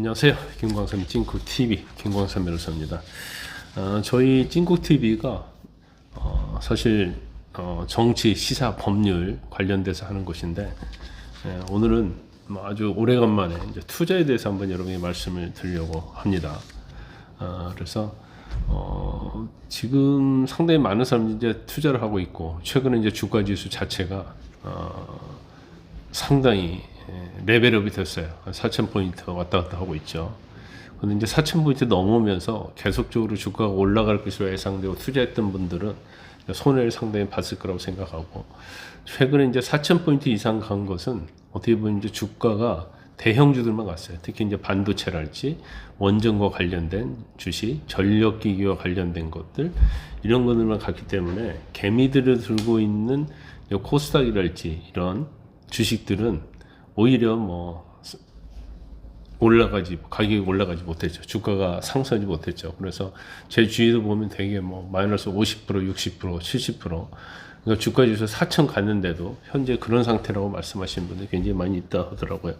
안녕하세요. 김광삼 찐국 TV 김광삼 변호사입니다. 어, 저희 찐국 TV가 어, 사실 어, 정치, 시사, 법률 관련돼서 하는 곳인데 예, 오늘은 뭐 아주 오래간만에 투자에 대해서 한번 여러분께 말씀을 드리려고 합니다. 어, 그래서 어, 지금 상당히 많은 사람들이 이제 투자를 하고 있고 최근에 이제 주가 지수 자체가 어, 상당히 예, 레벨업이 됐어요. 4,000포인트 왔다 갔다 하고 있죠. 근데 이제 4,000포인트 넘으면서 계속적으로 주가가 올라갈 것으로 예상되고 투자했던 분들은 손해를 상당히 봤을 거라고 생각하고 최근에 이제 4,000포인트 이상 간 것은 어떻게 보면 이제 주가가 대형주들만 갔어요. 특히 이제 반도체랄지 원전과 관련된 주식, 전력기기와 관련된 것들 이런 것들만 갔기 때문에 개미들을 들고 있는 이 코스닥이랄지 이런 주식들은 오히려 뭐 올라가지 가격이 올라가지 못했죠. 주가가 상승하지 못했죠. 그래서 제 주위도 보면 되게 뭐 마이너스 50% 60% 70% 그러니까 주가 지수 4천 갔는데도 현재 그런 상태라고 말씀하시는 분들이 굉장히 많이 있다 하더라고요.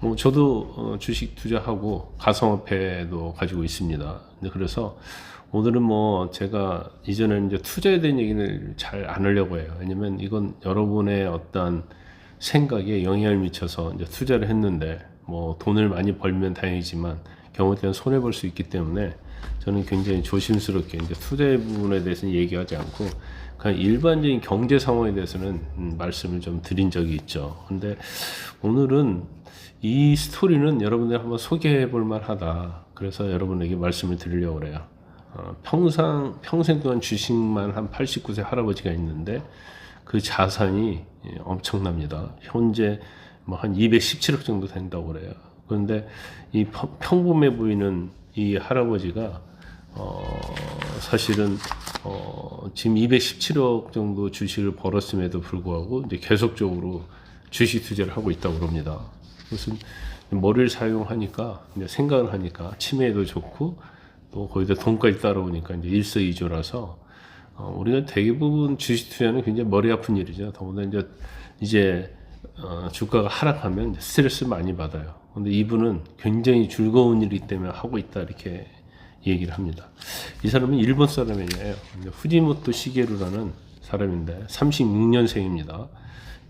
뭐 저도 어, 주식 투자하고 가상화폐도 가지고 있습니다. 근데 그래서 오늘은 뭐 제가 이전에 이제 투자에 대한 얘기를 잘 안 하려고 해요. 왜냐면 이건 여러분의 어떤 생각에 영향을 미쳐서 이제 투자를 했는데 뭐 돈을 많이 벌면 다행이지만 경우에 따라 손해 볼 수 있기 때문에 저는 굉장히 조심스럽게 이제 투자의 부분에 대해서는 얘기하지 않고 그냥 일반적인 경제 상황에 대해서는 음, 말씀을 좀 드린 적이 있죠. 근데 오늘은 이 스토리는 여러분들 한번 소개해 볼 만하다. 그래서 여러분에게 말씀을 드리려고 그래요. 어, 평상 평생 동안 주식만 한 89세 할아버지가 있는데 그 자산이 예, 엄청납니다. 현재 뭐 한 217억 정도 된다고 그래요. 그런데 이 평- 평범해 보이는 이 할아버지가 어 사실은 어 지금 217억 정도 주식을 벌었음에도 불구하고 이제 계속적으로 주식 투자를 하고 있다고 그럽니다. 무슨 머리를 사용하니까 이제 생각을 하니까 치매에도 좋고 또 거기다 돈까지 따라오니까 이제 일석이조라서 어, 우리가 대부분 주식 투자는 굉장히 머리 아픈 일이죠. 더군다나 이제 이제 어, 주가가 하락하면 스트레스 많이 받아요. 근데 이분은 굉장히 즐거운 일이기 때문에 하고 있다 이렇게 얘기를 합니다. 이 사람은 일본 사람이에요. 후지모토 시게루라는 사람인데 36년생입니다.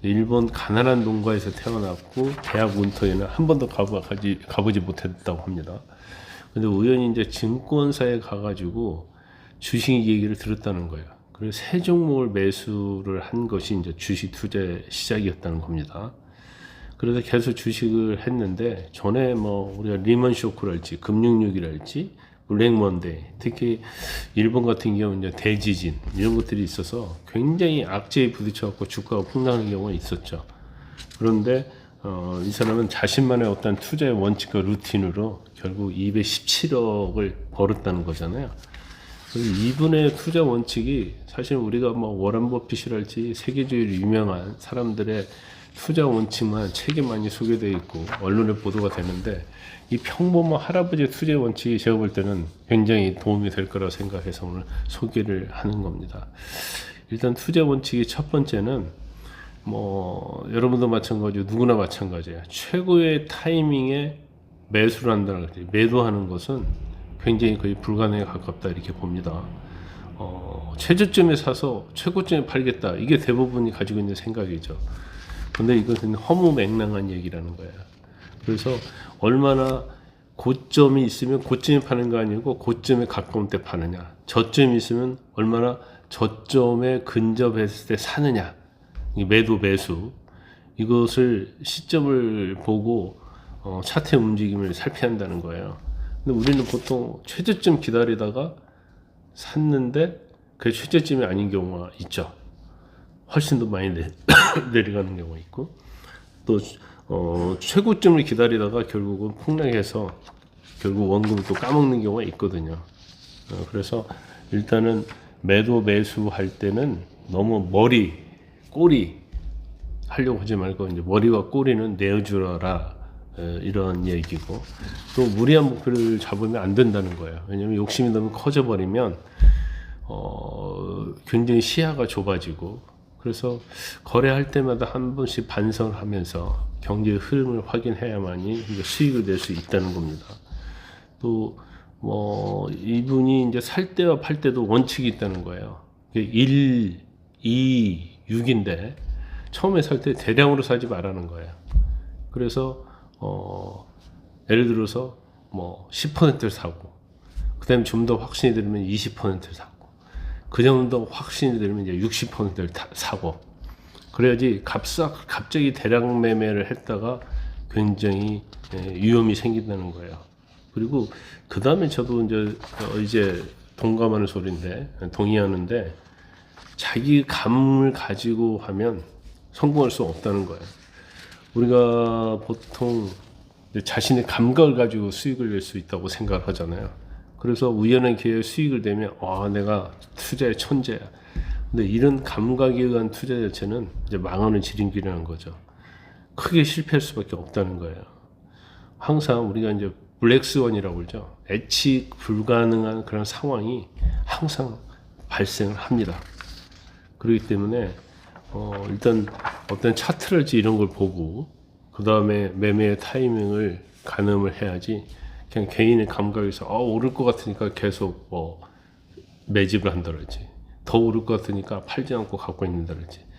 일본 가난한 농가에서 태어났고 대학 문터에는 한 번도 가보지, 가보지 못했다고 합니다. 근데 우연히 이제 증권사에 가가지고 주식 얘기를 들었다는 거예요. 그래서 세 종목을 매수를 한 것이 이제 주식 투자의 시작이었다는 겁니다. 그래서 계속 주식을 했는데 전에 뭐 우리가 리먼 쇼크랄지 금융위기랄지 블랙 먼데이 특히 일본 같은 경우 이제 대지진 이런 것들이 있어서 굉장히 악재에 부딪혀갖고 주가가 폭락하는 경우가 있었죠. 그런데 어, 이 사람은 자신만의 어떤 투자의 원칙과 루틴으로 결국 217억을 벌었다는 거잖아요. 이분의 투자 원칙이 사실 우리가 뭐 워런 버핏이랄지 세계적으로 유명한 사람들의 투자 원칙만 책에 많이 소개되어 있고 언론에 보도가 되는데 이 평범한 할아버지의 투자 원칙이 제가 볼 때는 굉장히 도움이 될 거라고 생각해서 오늘 소개를 하는 겁니다. 일단 투자 원칙이 첫 번째는 뭐 여러분도 마찬가지고 누구나 마찬가지예요. 최고의 타이밍에 매수를 한다는 거지. 매도하는 것은 굉장히 거의 불가능에 가깝다 이렇게 봅니다. 어, 최저점에 사서 최고점에 팔겠다. 이게 대부분이 가지고 있는 생각이죠. 근데 이것은 허무맹랑한 얘기라는 거예요. 그래서 얼마나 고점이 있으면 고점에 파는 거 아니고 고점에 가까운 때 파느냐. 저점이 있으면 얼마나 저점에 근접했을 때 사느냐. 이 매도 매수 이것을 시점을 보고 어, 차트의 움직임을 살펴야 한다는 거예요. 근데 우리는 보통 최저점 기다리다가 샀는데 그 최저점이 아닌 경우가 있죠. 훨씬 더 많이 내, 내려가는 경우가 있고 또 어, 최고점을 기다리다가 결국은 폭락해서 결국 원금을 또 까먹는 경우가 있거든요. 어, 그래서 일단은 매도 매수할 때는 너무 머리 꼬리 하려고 하지 말고 이제 머리와 꼬리는 내어주라 에, 이런 얘기고 또 무리한 목표를 잡으면 안 된다는 거예요. 왜냐하면 욕심이 너무 커져 버리면 어, 굉장히 시야가 좁아지고 그래서 거래할 때마다 한 번씩 반성을 하면서 경제의 흐름을 확인해야만이 수익을 낼 수 있다는 겁니다. 또 뭐 이분이 이제 살 때와 팔 때도 원칙이 있다는 거예요. 1, 2, 6인데 처음에 살 때 대량으로 사지 말라는 거예요. 그래서 어 예를 들어서 뭐 10%를 사고 그 다음에 좀 더 확신이 들면 20%를 사고 그 정도 확신이 들면 이제 60%를 다 사고 그래야지 값싹 갑자기 대량 매매를 했다가 굉장히 예, 위험이 생긴다는 거예요. 그리고 그 다음에 저도 이제 어, 이제 동감하는 소리인데 동의하는데 자기 감을 가지고 하면 성공할 수 없다는 거예요. 우리가 보통 자신의 감각을 가지고 수익을 낼 수 있다고 생각을 하잖아요. 그래서 우연한 기회에 수익을 내면 아 내가 투자의 천재야. 근데 이런 감각에 의한 투자 자체는 이제 망하는 지름길이라는 거죠. 크게 실패할 수밖에 없다는 거예요. 항상 우리가 이제 블랙스원이라고 그러죠. 예측 불가능한 그런 상황이 항상 발생을 합니다. 그렇기 때문에 어, 일단 어떤 차트랄지 이런 걸 보고 그 다음에 매매의 타이밍을 가늠을 해야지 그냥 개인의 감각에서 어, 오를 것 같으니까 계속 뭐 매집을 한다든지 더 오를 것 같으니까 팔지 않고 갖고 있는다든지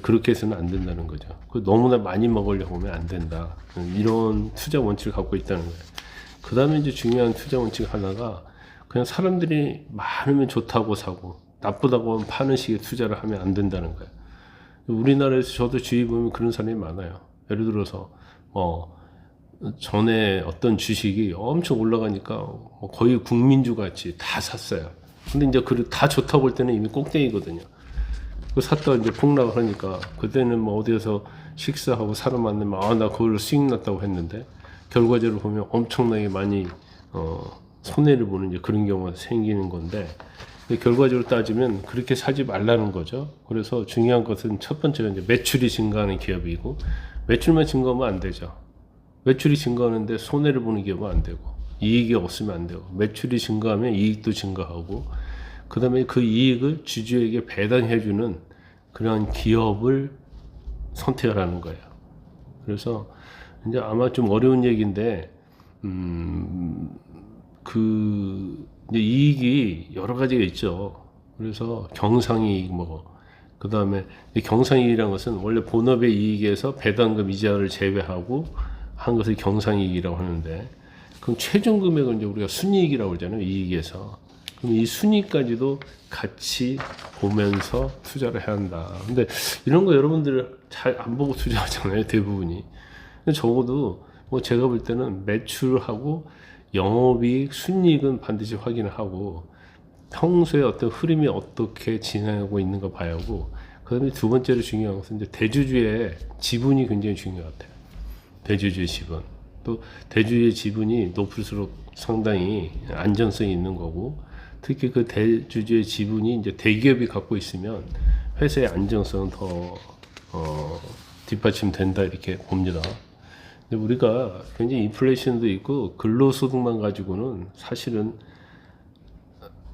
그렇게 해서는 안 된다는 거죠. 그 너무나 많이 먹으려고 하면 안 된다. 이런 투자 원칙을 갖고 있다는 거예요. 그 다음에 이제 중요한 투자 원칙 하나가 그냥 사람들이 많으면 좋다고 사고 나쁘다고 하면 파는 식의 투자를 하면 안 된다는 거예요. 우리나라에서 저도 주위 보면 그런 사람이 많아요. 예를 들어서 뭐 전에 어떤 주식이 엄청 올라가니까 뭐 거의 국민주 같이 다 샀어요. 근데 이제 그다 좋다고 볼 때는 이미 꼭대기거든요. 그 샀다가 이제 폭락을 하니까 그때는 뭐 어디에서 식사하고 사람 만나면 아나 그걸로 수익 났다고 했는데 결과적으로 보면 엄청나게 많이 어 손해를 보는 이제 그런 경우가 생기는 건데 결과적으로 따지면 그렇게 사지 말라는 거죠. 그래서 중요한 것은 첫 번째가 이제 매출이 증가하는 기업이고 매출만 증가하면 안 되죠. 매출이 증가하는데 손해를 보는 기업은 안 되고 이익이 없으면 안 되고 매출이 증가하면 이익도 증가하고 그다음에 그 이익을 주주에게 배당해주는 그런 기업을 선택하라는 거예요. 그래서 이제 아마 좀 어려운 얘기인데 음 그 이제 이익이 여러 가지가 있죠. 그래서 경상이익 뭐 그 다음에 경상이익이라는 것은 원래 본업의 이익에서 배당금 이자를 제외하고 한 것을 경상이익이라고 하는데 그럼 최종 금액은 이제 우리가 순이익이라고 그러잖아요. 이익에서. 그럼 이 순이익까지도 같이 보면서 투자를 해야 한다. 근데 이런 거 여러분들 잘 안 보고 투자하잖아요. 대부분이. 적어도 뭐 제가 볼 때는 매출하고 영업이익, 순이익은 반드시 확인을 하고 평소에 어떤 흐름이 어떻게 진행하고 있는가 봐야 하고 그다음에 두 번째로 중요한 것은 이제 대주주의 지분이 굉장히 중요한 것 같아요. 대주주의 지분. 또 대주주의 지분이 높을수록 상당히 안전성이 있는 거고 특히 그 대주주의 지분이 이제 대기업이 갖고 있으면 회사의 안정성은 더 어, 뒷받침된다 이렇게 봅니다. 근데 우리가 굉장히 인플레이션도 있고 근로소득만 가지고는 사실은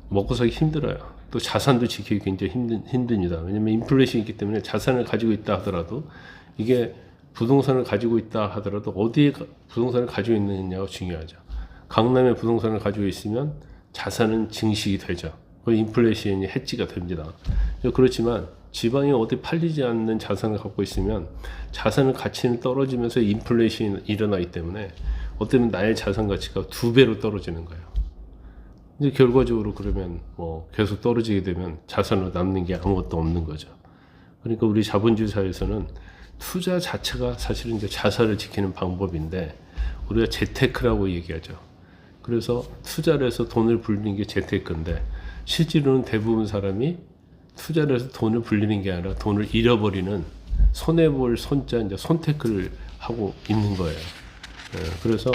먹고 살기 힘들어요. 또 자산도 지키기 굉장히 힘든, 힘듭니다. 왜냐면 인플레이션이 있기 때문에 자산을 가지고 있다 하더라도 이게 부동산을 가지고 있다 하더라도 어디에 가- 부동산을 가지고 있느냐가 중요하죠. 강남에 부동산을 가지고 있으면 자산은 증식이 되죠. 그 인플레이션이 해지가 됩니다. 그렇지만 지방에 어디 팔리지 않는 자산을 갖고 있으면 자산의 가치는 떨어지면서 인플레이션이 일어나기 때문에 어쩌면 나의 자산 가치가 두 배로 떨어지는 거예요. 이제 결과적으로 그러면 뭐 계속 떨어지게 되면 자산으로 남는 게 아무것도 없는 거죠. 그러니까 우리 자본주의 사회에서는 투자 자체가 사실은 이제 자산을 지키는 방법인데 우리가 재테크라고 얘기하죠. 그래서 투자를 해서 돈을 불리는 게 재테크인데 실제로는 대부분 사람이 투자를 해서 돈을 불리는 게 아니라 돈을 잃어버리는 손해볼 손자 이제 손테크를 하고 있는 거예요. 예, 그래서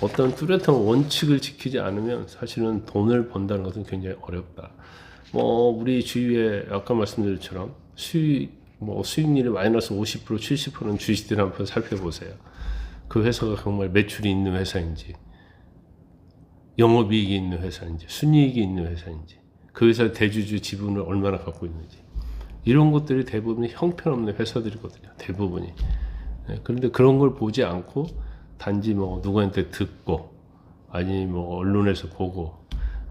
어떤 뚜렷한 원칙을 지키지 않으면 사실은 돈을 번다는 것은 굉장히 어렵다. 뭐 우리 주위에 아까 말씀드린 것처럼 수익 뭐 수익률이 마이너스 50% 70%는 주식들 한번 살펴보세요. 그 회사가 정말 매출이 있는 회사인지 영업이익이 있는 회사인지 순이익이 있는 회사인지 그 회사 대주주 지분을 얼마나 갖고 있는지 이런 것들이 대부분 형편없는 회사들이거든요. 대부분이. 예, 그런데 그런 걸 보지 않고 단지 뭐 누구한테 듣고 아니 뭐 언론에서 보고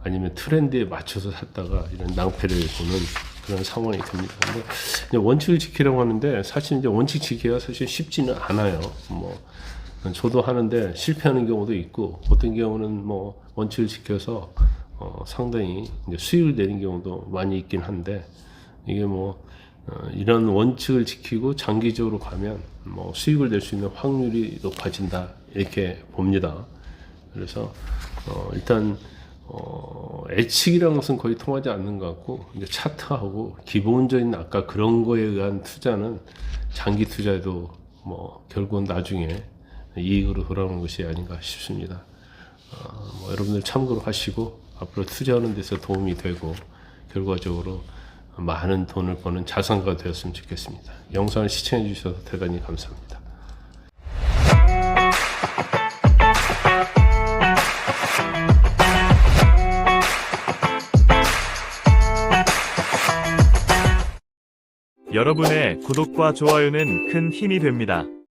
아니면 트렌드에 맞춰서 샀다가 이런 낭패를 보는 그런 상황이 됩니다. 근데 원칙을 지키라고 하는데 사실 이제 원칙 지키기가 사실 쉽지는 않아요. 뭐 저도 하는데 실패하는 경우도 있고 어떤 경우는 뭐 원칙을 지켜서 어, 상당히 수익을 내는 경우도 많이 있긴 한데 이게 뭐 어, 이런 원칙을 지키고 장기적으로 가면 뭐 수익을 낼 수 있는 확률이 높아진다 이렇게 봅니다. 그래서 어, 일단 어, 예측이라는 것은 거의 통하지 않는 것 같고 이제 차트하고 기본적인 아까 그런 거에 의한 투자는 장기 투자에도 뭐 결국은 나중에 이익으로 돌아오는 것이 아닌가 싶습니다. 어, 뭐 여러분들 참고로 하시고 앞으로 투자하는 데서 도움이 되고 결과적으로 많은 돈을 버는 자산가 되었으면 좋겠습니다. 영상을 시청해 주셔서 대단히 감사합니다.